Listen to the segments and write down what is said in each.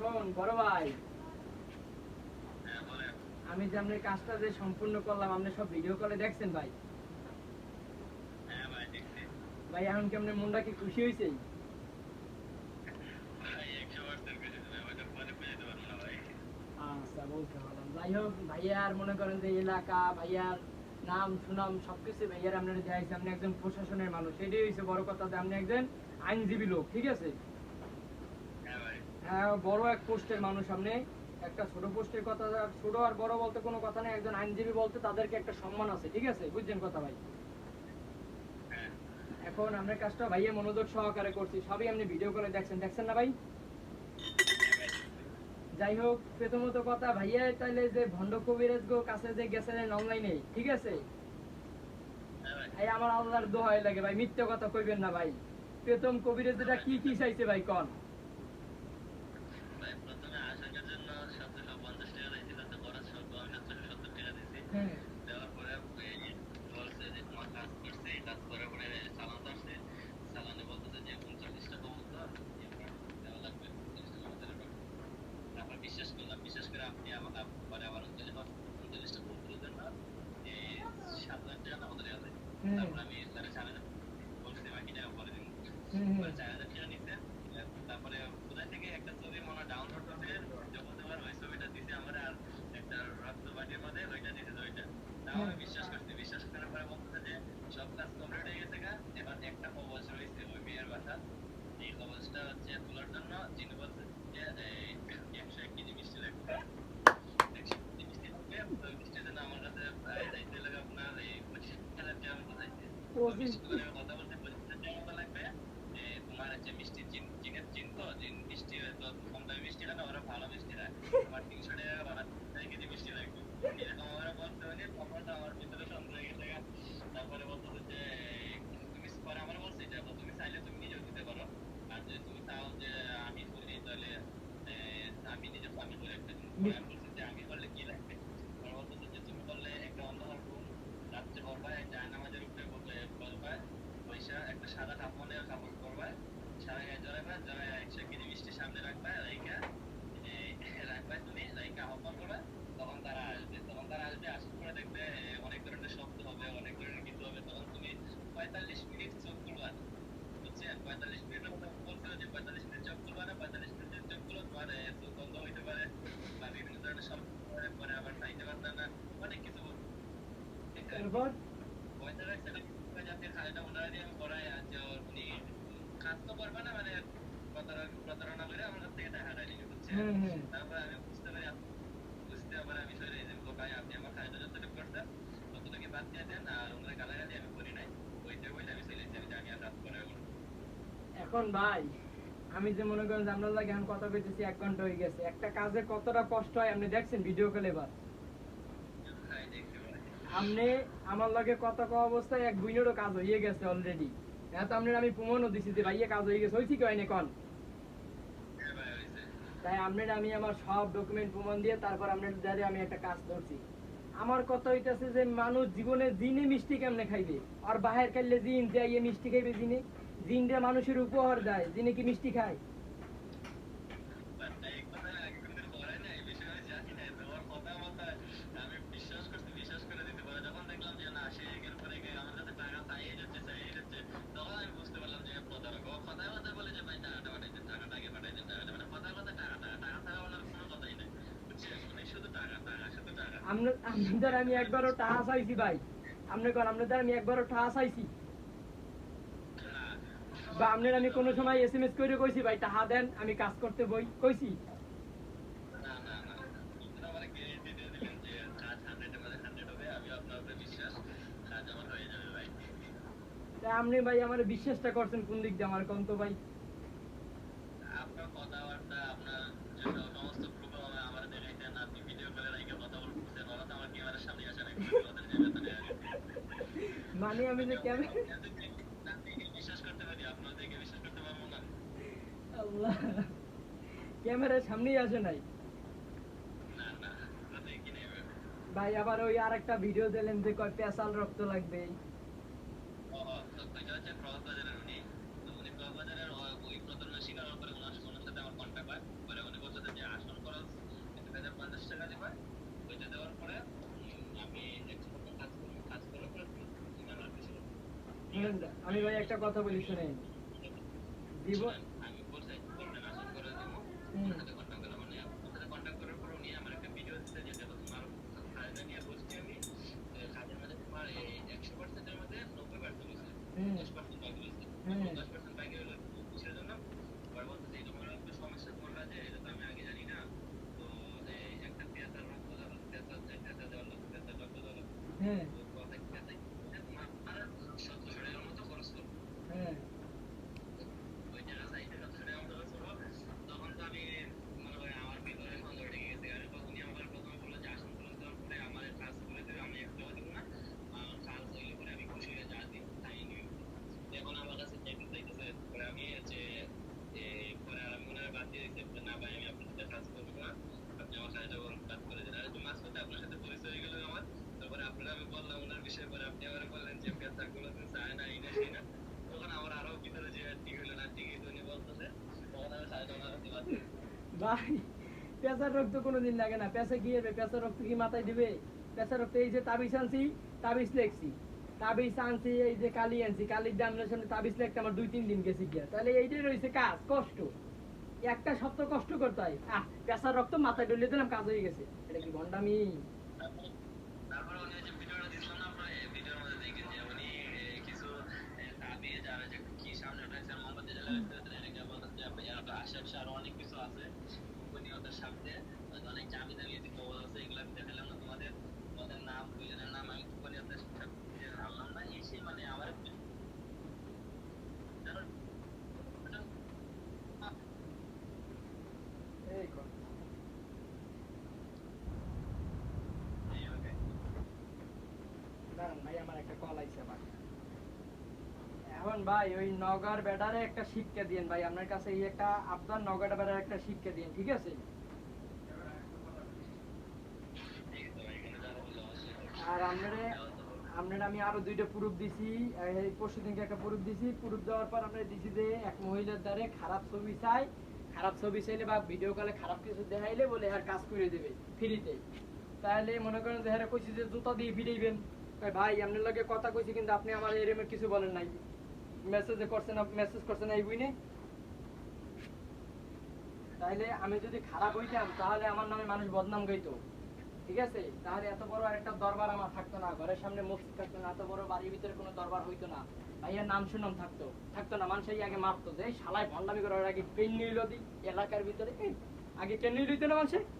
এখন বড় ভাই। আমি যে আপনার কাজটা যে সম্পূর্ণ করলাম আপনি সব ভিডিও কলে দেখছেন ভাই? ভাই এখন কি আপনার মনটা কি খুশি হয়েছে আচ্ছা বলতে পারলাম। যাই হোক ভাইয়ার মনে করেন যে এলাকা ভাইয়ার নাম সুনাম সবকিছু ভাইয়ার আপনার দেখাইছে আপনি একজন প্রশাসনের মানুষ এটাই হয়েছে বড় কথা যে আপনি একজন আইনজীবী লোক ঠিক আছে? হ্যাঁ বড় এক পোস্টের মানুষ আপনি একটা ছোট পোস্টের কথা, ছোট আর বড় বলতে কোনো কথা নেই। একজন আইনজীবী বলতে তাদেরকে একটা সম্মান আছে, ঠিক আছে? বুঝছেন কথা ভাই? এখন আপনার কাজটা ভাইয়া মনোযোগ সহকারে করছি। সবই আপনি ভিডিও করে দেখছেন। দেখছেন না ভাই? যাই হোক, প্রথমত কথা ভাইয়া, তাইলে যে ভণ্ড কবিরাজ গো কাছে যে গেছিলেন অনলাইনে ঠিক আছে? এই আমার আল্লাহর দোহাই লাগে ভাই, মিথ্যে কথা কইবেন না ভাই। প্রথম কবিরাজ যেটা কি কি চাইছে ভাই, কন? হ্যাঁ। বিশ্বাস করলাম বিশ্বাস করে আপনি আমাকে পরে আবার উনচল্লিশটা পৌঁছলো জন্য এই সাত হাজার টাকা আমাদের আছে হুম তারপর আমি তাহলে চার হাজার বলছি বাকি টাকা পরে দিন হুম হুম। পরে চার হাজার টাকা নিতে তারপরে কোথায় থেকে একটা ছবি মনে ডাউনলোড হবে যখন তোমার ওই ছবিটা দিছে আমার আর একটা রক্ত বাটির মধ্যে ওইটা দিছে ওইটা তাও আমি বিশ্বাস করছি বিশ্বাস করার পরে বলতেছে যে সব কাজ কমপ্লিট হয়ে গেছে গা এবার একটা কবচ রয়েছে ওই মেয়ের বাসা এই কবচটা হচ্ছে তোলার জন্য যিনি বলছে যে এই একশো এক কেজি মিষ্টি লাগবে একশো কেজি মিষ্টি লাগবে ওই মিষ্টির জন্য আমার কাছে প্রায় দায়িত্ব লাগে আপনার এই পঁচিশ হাজার টাকা মতো চাইছে পঁচিশ কথা বলতে পঁচিশ হাজার টাকা মতো লাগবে এ, তোমার হচ্ছে মিষ্টি চিন চিনের চিন তো চিন মিষ্টি তো কম দামি মিষ্টি হয় না ওরা ভালো মিষ্টি হয় আমার তিনশো টাকা বা চার কেজি মিষ্টি লাগবে এরকম ওরা বলতে হলে তখন তো আমার ভিতরে সন্দেহ হয়ে গেছে গা। তারপরে বলতেছে যে তুমি পরে আমার বলছে যে আপু, তুমি চাইলে তুমি নিজেও দিতে পারো আর যদি তুমি চাও যে আমি করি তাহলে এ, আমি নিজে আমি করে একটা দিন পরে আমি বলছি যে আমি করলে কি লাগবে ওরা বলতেছে যে তুমি করলে একটা অন্ধকার রুম রাত্রে করবা একটা নামাজের উপরে বসে বসবা পয়সা একটা সাদা কাপড়ে কাপড় করবা সাদা গায়ে একশো কেজি মিষ্টি সামনে রাখবা রাইকা রাখবা তুমি রাইকা আহ্বান করবা তখন তারা আসবে তখন তারা আসবে আসার পরে দেখবে এ, অনেক ধরনের শব্দ হবে অনেক ধরনের কিছু হবে তখন তুমি পঁয়তাল্লিশ মিনিট চোখ খুলবা বুঝছেন পঁয়তাল্লিশ মিনিটের মতো বলছিল যে পঁয়তাল্লিশ মিনিট চোখ খুলবা না পঁয়তাল্লিশ মিনিটের চোখ খুলো তোমার এ, চোখ বন্ধ হইতে পারে বা বিভিন্ন ধরনের শব্দ হতে পারে, পরে আবার খাইতে পারবে না অনেক কিছু বলবে ঠিক আছে তারপর পয়সা রাখছে না যাতে খালিটা ওনারা দিয়ে আমি করাই আছে ওর উনি কাজ তো করবে না মানে প্রতারণা প্রতারণা করে আমার কাছ থেকে টাকাটা নিয়ে বুঝছে হুম হুম। তারপর আমি বুঝতে পারি বুঝতে পারে আমি সরে এই যে ভাই আপনি আমার খালিটা যতটুকু করছেন ততটুকু বাদ দিয়ে দেন আর ওনারা গালাগালি আমি করি নাই। ওইটা বলে আমি চলে এসেছি আমি আর কাজ করে এখন ভাই আমি যে মনে করেন যে আমরা লাগে এখন কথা কইতেছি এক ঘণ্টা হয়ে গেছে। একটা কাজে কতটা কষ্ট হয় আপনি দেখছেন ভিডিও কলে এবার আপনি আমার লগে কথা কওয়া অবস্থায় এক বুইনেরও কাজ হয়ে গেছে অলরেডি হ্যাঁ যে তাই আমি আমার সব ডকুমেন্ট দিয়ে তারপর আপনার আমি একটা কাজ আমার কথা হইতাছে যে মানুষ জীবনে জিনে মিষ্টি কেমনে খাইবে? আর বাহির খাইলে জিন যাইয়ে মিষ্টি খাইবে জিনে? জিনটা মানুষের উপহার দেয়, জিনে কি মিষ্টি খায় বাট এই কথা একদম করে না এই বিষয়ে আমি জানি না তোমার কথা মতো আমি বিশ্বাস করতে বিশ্বাস করে দিতে পারে যখন দেখলাম যে না সে একের পর এক আমার কাছে টাকা চাইয়ে যাচ্ছে চাইয়ে যাচ্ছে তখন আমি বুঝতে পারলাম যে প্রতারক ও কথায় কথা বলে যে ভাই টাকাটা পাঠাইতে টাকাটা আগে পাঠাইতে টাকাটা মানে কথা কথা টাকা টাকা টাকা ছাড়া বলার কোনো কথাই নেই বুঝছেন মানে শুধু টাকা টাকা শুধু টাকা আপনার আপনাদের আমি একবারও টাহা চাইছি ভাই। আপনি কোন আপনাদের আমি একবারও টাহা চাইছি। বা আপনার আমি কোনো সময় এস এম এস করে কইছি, ভাই, টাহা দেন, আমি কাজ করতে বই কইছি। আপনি ভাই, আমার বিশ্বাসটা করছেন কোন দিক দিয়ে আমার কোন তো ভাই? আপনার কথাবার্তা, আপনার সমস্ত মানে আমি যে কেন ক্যামেরার সামনেই আসে নাই। ভাই আবার ওই আরেকটা ভিডিও দিলেন যে কয় পেশাল রক্ত লাগবে ও ও, তো ওইটা হচ্ছে কক্সবাজারের উনি তো উনি কক্সবাজারের ও- ওই প্রতারণার শিকার হওয়ার পরে ওনার ওনার সাথে আমার কন্ট্যাক্ট হয় পরে উনি বলছে যে শুনেন আমি ভাই একটা কথা বলি শুনেন। জীবন আমি বলছি বলবেন আসল করে দেবো হুম। ওর সাথে কন্ট্যাক্ট করলাম মানে ওর সাথে কন্ট্যাক্ট করার পর উনি আমার একটা ভিডিও দিতে যেটা তোমার খাজনা নিয়ে বলছি আমি খাজের মধ্যে তোমার এই একশো পার্সেন্টের মধ্যে নব্বই পার্সেন্ট হয়েছে হুম। দশ পার্সেন্ট বাকি রয়েছে হুম। দশ পার্সেন্ট বাকি হলো কিসের জন্য ওরা বলতেছে এই তোমার একটা সমস্যা তোমার কাছে এটা তো আমি আগে জানি না তো এই একটা পেঁয়াজার রক্ত দেওয়া পেঁয়াজা পেঁয়াজা দেওয়া লাগবে পেঁয়াজার রক্ত দেওয়া লাগবে হ্যাঁ তো কথা পেঁয়াজা তোমার আর সত্তর টাকার মতো খরচ করব হ্যাঁ ওই জায়গা সাইডে সত্তর টাকা মতো খরচ করব তখন তো আমি মনে করি আমার ভিতরে সন্দেহ ঢেকে গেছে আর তখনই আমার প্রথমে বলল যে আসন খরচ দেওয়ার পরে আমার কাজ করে দেবে আমি এক টাকা দিব না আর কাজ হইলে পরে আমি খুশি হয়ে যা দিই তাই নিয়ে এখন আমার কাছে চাকরি চাইতেছে পরে আমি যে এ, পরে আর আমি মনে হয় বাদ দিয়ে দিচ্ছি যে না ভাই আমি আপনার সাথে কাজ করব না আপনি আমার সাথে যখন কাজ করে দিন আর একটু মাঝ পথে আপনার সাথে পরিচয় হয়ে গেল আমার তারপরে আপনারা আমি বললাম ওনার বিষয়ে পরে আপনি আবার বললেন যে পেঁচা গুলো চায় না এই না সেই না তখন আমার আরও ভিতরে যে ঠিক হলো না ঠিক হইল উনি বলতেছে তখন আমি সাড়ে নটা রাতে বাদ দিয়ে দিই। ভাই পেঁচার রক্ত কোনোদিন লাগে না। পেঁচা কি পেঁচার রক্ত কি মাথায় দিবে? পেঁচার রক্ত এই যে তাবিজ আনছি, তাবিজ লেখছি। তাবিজ আনছি, এই যে কালি আনছি, কালির দামের সামনে তাবিজ লেখতে আমার দুই তিন দিন গেছি গিয়া। তাহলে এইটাই রয়েছে কাজ, কষ্ট। একটা সপ্তাহ কষ্ট করতে হয়। আহ পেঁচার রক্ত মাথায় ডলিয়ে দিলাম, কাজ হয়ে গেছে। এটা কি ভণ্ডামি তারপরে তারপরে উনি যে ভিডিওটা দিছিলেন না আপনার এই ভিডিওর মধ্যে দেখেন যে উনি এ, কিছু এ, তাবিজ আর যে কি সামনে উঠেছে মোমবাতি জ্বালাচ্ছে এটাকে বলতেছে যে আপনি আর আশেপাশে আরও অনেক কিছু আছে গোপনীয়তার সাথে হয়তো অনেক জামি দামি যে কবজ আছে এগুলো আমি দেখালাম না তোমাদের তোমাদের নাম দুইজনের নাম আমি গোপনীয়তার সাথে আনলাম না এই সেই মানে আমার জানো এই কর। এইভাবে দাঁড়ান ভাই। আমার একটা কল আইছে আবার এখন ভাই ওই নগর বেডারে একটা শিক্ষা দিন ভাই, আপনার কাছে এই একটা আপনার নগর বেডারে একটা শিক্ষা দিন ঠিক আছে? ভাই আর আপনারে, আপনার আমি আরও দুইটা প্রুফ দিছি, এই পরশু দিনকে একটা প্রুফ দিছি প্রুফ দেওয়ার পর আমরা দিছি যে এক মহিলার দ্বারে খারাপ ছবি চাই, খারাপ ছবি চাইলে বা ভিডিও কলে খারাপ কিছু দেখাইলে বলে আর কাজ করে দেবে ফ্রিতে তাহলে মনে করেন যে হ্যাঁ কইছি যে জুতা দিয়ে ফিরাইবেন ভাই আপনার লগে কথা কইছি, কিন্তু আপনি আমার কিছু বলেন নাই। মেসেজে করছেন মেসেজ করছেন এই আমি যদি খারাপ হইতাম, তাহলে আমার নামে মানুষ বদনাম ঠিক আছে? তাহলে এত বড় একটা দরবার আমার থাকতো না। ঘরের সামনে মসজিদ থাকতো না, এত বড় বাড়ির ভিতরে কোনো দরবার হইতো না। ভাইয়ার নাম শুনাম থাকতো। থাকতো না মানুষ আগে মারতো। যে শালায় ভণ্ডামি করার আগে কেন নিল দি, এলাকার ভিতরে। আগে কেন নিলইতো না মানুষে? ভাই হ্যাঁ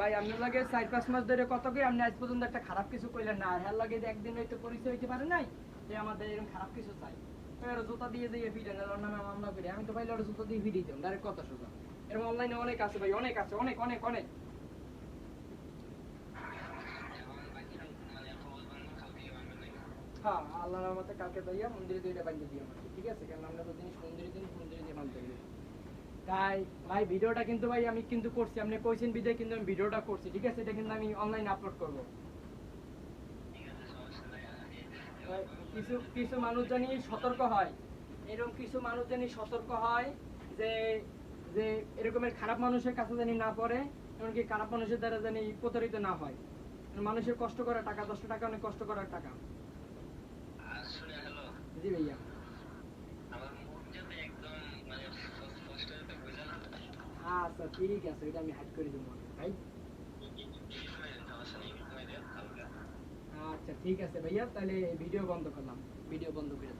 ভাই আপনার লাগে চার পাঁচ মাস ধরে কত কি আপনি আজ পর্যন্ত একটা খারাপ কিছু কইলেন না। আর হ্যার লাগে একদিন হয়তো পরিচয় হইতে পারে নাই, যে আমাদের এরকম খারাপ কিছু চাই। এবার জুতা দিয়ে দিয়ে ফিরে না ওর নামে মামলা করে। আমি তো পাইলে ওর জুতা দিয়ে ফিরিয়ে দিতাম ডাইরেক্ট কথা সোজা এরকম অনলাইনে অনেক আছে ভাই, অনেক আছে, অনেক অনেক অনেক। হ্যাঁ আল্লাহর রহমতে কালকে যাইয়া মন্দিরে বানিয়ে দিই আমাকে ঠিক আছে? কারণ আমরা তো জিনিস মন্দিরে দিন, মন্দিরে দিয়ে হবে তাই ভাই ভিডিওটা কিন্তু ভাই আমি কিন্তু করছি। আপনি কইছেন বিদায় কিন্তু আমি ভিডিওটা করছি ঠিক আছে? এটা কিন্তু আমি অনলাইনে আপলোড করব। কিছু কিছু মানুষ জানি সতর্ক হয়। এরকম কিছু মানুষ জানি সতর্ক হয় যে যে এরকমের খারাপ মানুষের কাছে জানি না পড়ে এমনকি খারাপ মানুষের দ্বারা জানি প্রতারিত না হয়। মানুষের কষ্ট করা টাকা দশটা টাকা অনেক কষ্ট করার টাকা। জি ভাইয়া। আচ্ছা ঠিক আছে এটা আমি হাইড করে দেবো ভাই আচ্ছা ঠিক আছে ভাইয়া তাহলে ভিডিও বন্ধ করলাম ভিডিও বন্ধ করে।